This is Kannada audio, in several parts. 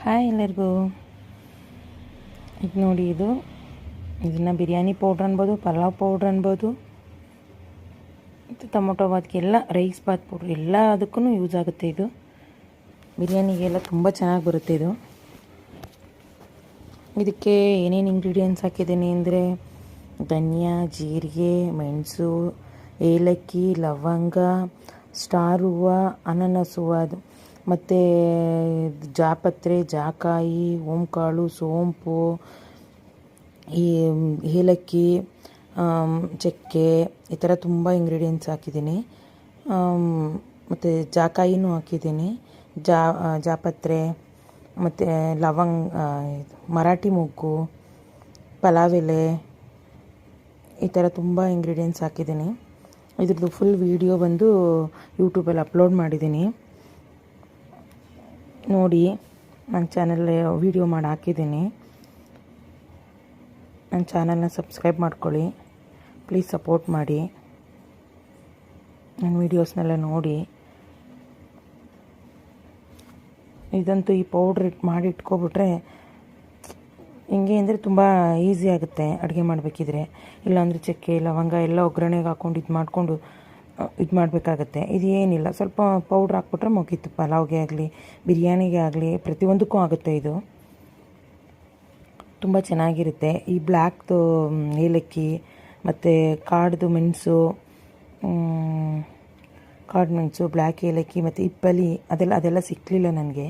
ಹಾಯ್ ಎಲ್ಲರಿಗೂ. ಇದು ನೋಡಿ ಇದು. ಇದನ್ನು ಬಿರಿಯಾನಿ ಪೌಡ್ರ್ ಅನ್ಬೋದು, ಪಲಾವ್ ಪೌಡ್ರ್ ಅನ್ಬೋದು. ಮತ್ತು ಟೊಮೊಟೊ ಬಾತ್ಗೆಲ್ಲ ರೈಸ್ ಬಾತ್ ಪೌಡ್ರ್ ಎಲ್ಲ ಅದಕ್ಕೂ ಯೂಸ್ ಆಗುತ್ತೆ ಇದು. ಬಿರಿಯಾನಿಗೆಲ್ಲ ತುಂಬ ಚೆನ್ನಾಗಿ ಬರುತ್ತೆ ಇದು. ಇದಕ್ಕೆ ಏನೇನು ಇಂಗ್ರೀಡಿಯೆಂಟ್ಸ್ ಹಾಕಿದ್ದೀನಿ ಅಂದರೆ ಧನಿಯಾ, ಜೀರಿಗೆ, ಮೆಣಸು, ಏಲಕ್ಕಿ, ಲವಂಗ, ಸ್ಟಾರ್ ಹೂವು, ಅನನಸ್ ಹೂವು, ಅದು. ಮತ್ತು ಜಾಪತ್ರೆ, ಜಾಕಾಯಿ, ಓಂಕಾಳು, ಸೋಂಪು, ಈ ಏಲಕ್ಕಿ ಚಕ್ಕೆ, ಈ ಥರ ತುಂಬ ಇಂಗ್ರೀಡಿಯೆಂಟ್ಸ್ ಹಾಕಿದ್ದೀನಿ. ಮತ್ತು ಜಾಕಾಯಿನೂ ಹಾಕಿದ್ದೀನಿ. ಜಾ ಜಾಪತ್ರೆ, ಮತ್ತು ಲವಂಗ ಮರಾಠಿ ಮೊಗ್ಗು ಪಲಾವ್ ಎಲೆ, ಈ ಥರ ತುಂಬ ಇಂಗ್ರೀಡಿಯೆಂಟ್ಸ್ ಹಾಕಿದ್ದೀನಿ. ಇದ್ರದ್ದು ಫುಲ್ ವೀಡಿಯೋ ಬಂದು ಯೂಟ್ಯೂಬಲ್ಲಿ ಅಪ್ಲೋಡ್ ಮಾಡಿದ್ದೀನಿ. ನೋಡಿ ನನ್ನ ಚಾನಲ್ ವೀಡಿಯೋ ಮಾಡಿ ಹಾಕಿದ್ದೀನಿ. ನನ್ನ ಚಾನಲ್ನ ಸಬ್ಸ್ಕ್ರೈಬ್ ಮಾಡ್ಕೊಳ್ಳಿ. ಪ್ಲೀಸ್ ಸಪೋರ್ಟ್ ಮಾಡಿ. ನನ್ನ ವೀಡಿಯೋಸ್ನೆಲ್ಲ ನೋಡಿ. ಇದಂತೂ ಈ ಪೌಡ್ರ್ ಇಟ್ ಮಾಡಿ ಇಟ್ಕೊಬಿಟ್ರೆ ಹಿಂಗೆ ಅಂದರೆ ತುಂಬ ಈಸಿ ಆಗುತ್ತೆ ಅಡುಗೆ ಮಾಡಬೇಕಿದ್ರೆ. ಇಲ್ಲಾಂದರೆ ಚಕ್ಕೆ, ಲವಂಗ ಎಲ್ಲ ಒಗ್ಗರಣೆಗೆ ಹಾಕ್ಕೊಂಡು ಇದು ಮಾಡಿಕೊಂಡು ಇದು ಮಾಡಬೇಕಾಗತ್ತೆ. ಇದು ಏನಿಲ್ಲ ಸ್ವಲ್ಪ ಪೌಡ್ರ್ ಹಾಕ್ಬಿಟ್ರೆ ಮುಗೀತು ಪಲಾವ್ಗೆ ಆಗಲಿ, ಬಿರಿಯಾನಿಗೆ ಆಗಲಿ, ಪ್ರತಿಯೊಂದಕ್ಕೂ ಆಗುತ್ತೆ ಇದು. ತುಂಬ ಚೆನ್ನಾಗಿರುತ್ತೆ. ಈ ಬ್ಲ್ಯಾಕ್ದು ಏಲಕ್ಕಿ, ಮತ್ತು ಕಾಡ್ದು ಮೆಣಸು ಕಾಡು ಮೆಣಸು ಬ್ಲ್ಯಾಕ್ ಏಲಕ್ಕಿ, ಮತ್ತು ಇಪ್ಪಲಿ, ಅದೆಲ್ಲ ಅದೆಲ್ಲ ಸಿಕ್ಕಲಿಲ್ಲ ನನಗೆ.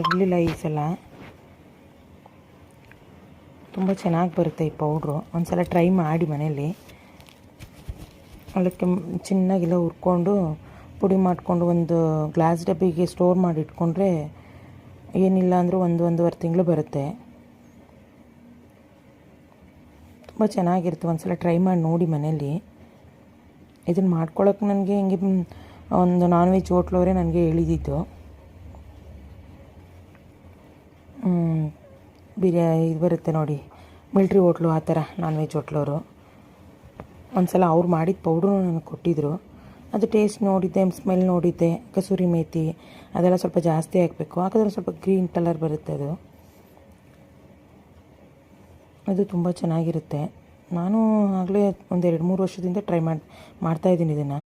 ಇರಲಿಲ್ಲ ಈ ಸಲ. ತುಂಬ ಚೆನ್ನಾಗಿ ಬರುತ್ತೆ ಈ ಪೌಡ್ರು ಒಂದು ಸಲ ಟ್ರೈ ಮಾಡಿ ಮನೇಲಿ. ಅದಕ್ಕೆ ಚೆನ್ನಾಗೆಲ್ಲ ಹುರ್ಕೊಂಡು ಪುಡಿ ಮಾಡಿಕೊಂಡು ಒಂದು ಗ್ಲಾಸ್ ಡಬ್ಬಿಗೆ ಸ್ಟೋರ್ ಮಾಡಿ ಇಟ್ಕೊಂಡ್ರೆ ಏನಿಲ್ಲ ಅಂದರೂ ಒಂದು ಒಂದೂವರೆ ತಿಂಗಳು ಬರುತ್ತೆ. ತುಂಬ ಚೆನ್ನಾಗಿರುತ್ತೆ. ಒಂದು ಸಲ ಟ್ರೈ ಮಾಡಿ ನೋಡಿ ಮನೇಲಿ ಇದನ್ನು ಮಾಡ್ಕೊಳ್ಳೋಕೆ ನನಗೆ ಹಿಂಗೆ ಒಂದು ನಾನ್ ವೆಜ್ ಹೋಟ್ಲವರೇ ನನಗೆ ಹೇಳಿದ್ದು ಬಿರಿಯಾನಿ ಇದು ಬರುತ್ತೆ ನೋಡಿ. ಮಿಲ್ಟ್ರಿ ಹೋಟ್ಲು ಆ ಥರ ನಾನ್ ವೆಜ್ ಹೋಟ್ಲವರು. ಒಂದು ಸಲ ಅವ್ರು ಮಾಡಿದ ಪೌಡ್ರು ನನಗೆ ಕೊಟ್ಟಿದ್ದರು ಅದು ಟೇಸ್ಟ್ ನೋಡಿದ್ದೆ ಸ್ಮೆಲ್ ನೋಡಿದ್ದೆ, ಕಸೂರಿ ಮೇಥಿ ಅದೆಲ್ಲ ಸ್ವಲ್ಪ ಜಾಸ್ತಿ ಹಾಕಬೇಕು. ಹಾಕಿದ್ರೆ ಸ್ವಲ್ಪ ಗ್ರೀನ್ ಕಲರ್ ಬರುತ್ತೆ ಅದು. ಅದು ತುಂಬ ಚೆನ್ನಾಗಿರುತ್ತೆ. ನಾನು ಆಗಲೇ ಒಂದು ಎರಡು ಮೂರು ವರ್ಷದಿಂದ ಟ್ರೈ ಮಾಡಿ ಮಾಡ್ತಾಯಿದ್ದೀನಿ ಇದನ್ನು.